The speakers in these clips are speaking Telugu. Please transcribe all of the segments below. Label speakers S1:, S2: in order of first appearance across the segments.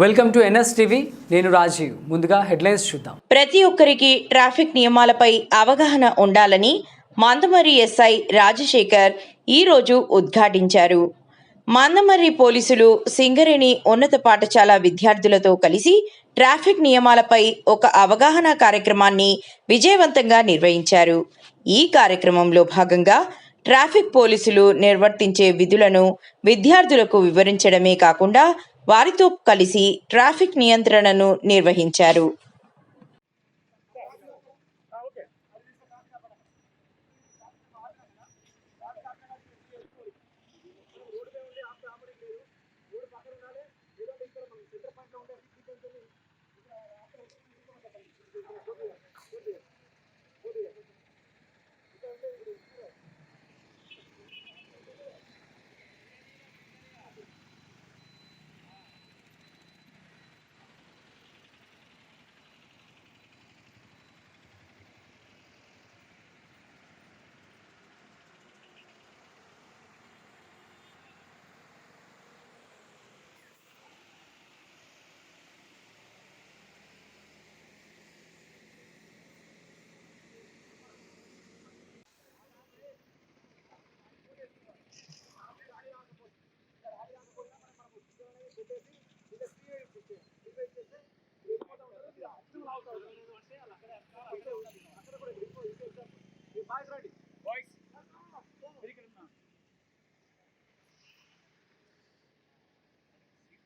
S1: వెల్కమ్ టు ఎన్ఎస్ టీవీ నేను రాజీవ్. ముందుగా హెడ్లైన్స్ చూద్దాం.
S2: ప్రతి ఒక్కరికి ట్రాఫిక్ నియమాలపై అవగాహన ఉండాలని మందమర్రి ఎస్ఐ రాజశేఖర్ ఈరోజు ఉద్ఘాటించారు. మందమర్రి పోలీసులు సింగరేణి ఉన్నత పాఠశాల విద్యార్థులతో కలిసి ట్రాఫిక్ నియమాలపై ఒక అవగాహన కార్యక్రమాన్ని విజయవంతంగా నిర్వహించారు. ఈ కార్యక్రమంలో భాగంగా ట్రాఫిక్ పోలీసులు నిర్వర్తించే విధులను విద్యార్థులకు వివరించడమే కాకుండా వారితో కలిసి ట్రాఫిక్ నియంత్రణను నిర్వహించారు.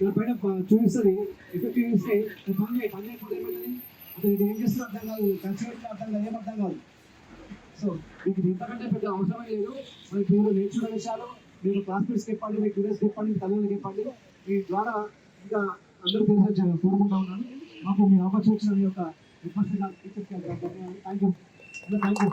S3: ప- చూపిస్తుంది. ఎఫెక్ట్ చూస్తే పని పని ఏమవుతుంది అతను ఇది ఏం చేస్తున్నా అర్థం కాదు. కన్సిడర్ అర్థం కాదు ఏం అర్థం కాదు. సో మీకు ఇంతకంటే పెద్ద అవసరం లేదు. మనకి మీరు నేర్చుకునే విషయాలు మీరు క్లాస్మేట్స్ చెప్పండి మీ స్టూడెంట్స్ చెప్పండి మీ తల్లిదండ్రులు చెప్పండి. మీ ద్వారా ఇంకా అందరూ తెలిసే కోరుకుంటా ఉన్నాను. మాకు మీ అవకాశం ఇచ్చిన యొక్క request thank you thank you